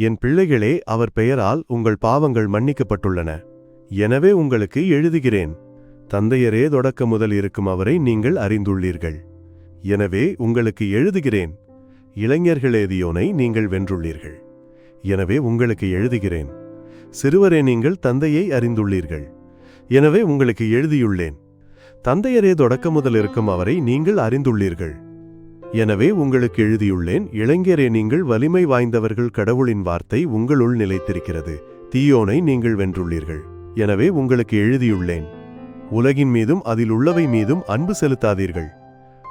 என் பிள்ளைகளே அவர் பெயரால் உங்கள் பாவங்கள் மன்னிக்கப்பட்டுள்ளன. எனவே உங்களுக்கு எழுதுகிறேன். தந்தையரே தொடக்க முதல் இருக்கும் அவரை நீங்கள் அறிந்துள்ளீர்கள். எனவே உங்களுக்கு எழுதுகிறேன். இளைஞர்களேதியோனை நீங்கள் வென்றுள்ளீர்கள். எனவே உங்களுக்கு எழுதுகிறேன். சிறுவரே நீங்கள் தந்தையை அறிந்துள்ளீர்கள். எனவே உங்களுக்கு எழுதியுள்ளேன். தந்தையரே தொடக்க முதல் இருக்கும் அவரை நீங்கள் அறிந்துள்ளீர்கள். எனவே உங்களுக்கு எழுதியுள்ளேன் இளைஞரே நீங்கள் வலிமை வாய்ந்தவர்கள் கடவுளின் வார்த்தை உங்களுள் நிலைத்திருக்கிறது தீயோனை நீங்கள் வென்றுள்ளீர்கள். எனவே உங்களுக்கு எழுதியுள்ளேன் உலகின் மீதும் அதில் உள்ளவை மீதும் அன்பு செலுத்தாதீர்கள்.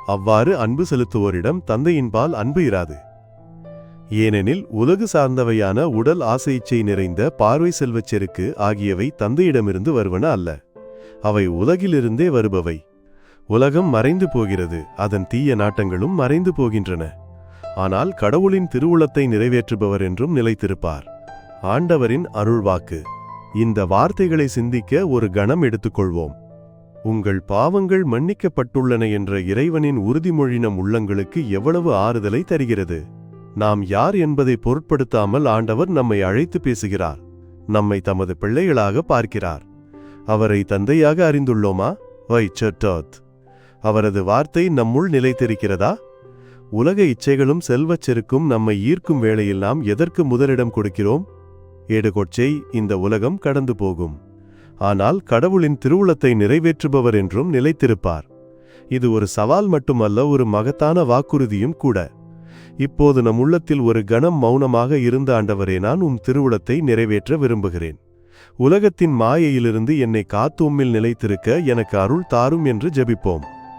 அவ்வாறு அன்பு செலுத்துவோரிடம் தந்தையின்பால் அன்பு இராது. ஏனெனில் உலகு சார்ந்தவையான உடல் ஆசை இச்சை நிறைந்த பார்வை செல்வச் செருக்கு ஆகியவை தந்தையிடமிருந்து வருவன அல்ல. அவை உலகிலிருந்தே வருபவை. உலகம் மறைந்து போகிறது. அதன் தீய நாட்டங்களும் மறைந்து போகின்றன. ஆனால் கடவுளின் திருவுளத்தை நிறைவேற்றுபவர் என்றும் நிலைத்திருப்பார். ஆண்டவரின் அருள்வாக்கு. இந்த வார்த்தைகளை சிந்திக்க ஒரு கணம் எடுத்துக்கொள்வோம். உங்கள் பாவங்கள் மன்னிக்கப்பட்டுள்ளன என்ற இறைவனின் உறுதிமொழி நம் உள்ளங்களுக்கு எவ்வளவு ஆறுதலை தருகிறது. நாம் யார் என்பதை பொருட்படுத்தாமல் ஆண்டவர் நம்மை அழைத்து பேசுகிறார். நம்மை தமது பிள்ளைகளாக பார்க்கிறார். அவரை தந்தையாக அறிந்துள்ளோமா? வை சர்டாத் அவரது வார்த்தை நம்முள் நிலைத்திருக்கிறதா? உலக இச்சைகளும் செல்வச் செருக்கும் நம்மை ஈர்க்கும் வேளையில் நாம் எதற்கு முதலிடம் கொடுக்கிறோம்? ஏடுகொச்சை இந்த உலகம் கடந்து போகும். ஆனால் கடவுளின் திருவுளத்தை நிறைவேற்றுபவர் என்றும் நிலைத்திருப்பார். இது ஒரு சவால் மட்டுமல்ல ஒரு மகத்தான வாக்குறுதியும் கூட. இப்போது நம் உள்ளத்தில் ஒரு கணம் மௌனமாக இருந்த ஆண்டவரே நான் உம் திருவுளத்தை நிறைவேற்ற விரும்புகிறேன். உலகத்தின் மாயையிலிருந்து என்னை காத்து உம்மில் நிலைத்திருக்க எனக்கு அருள் தாரும் என்று ஜெபிப்போம்.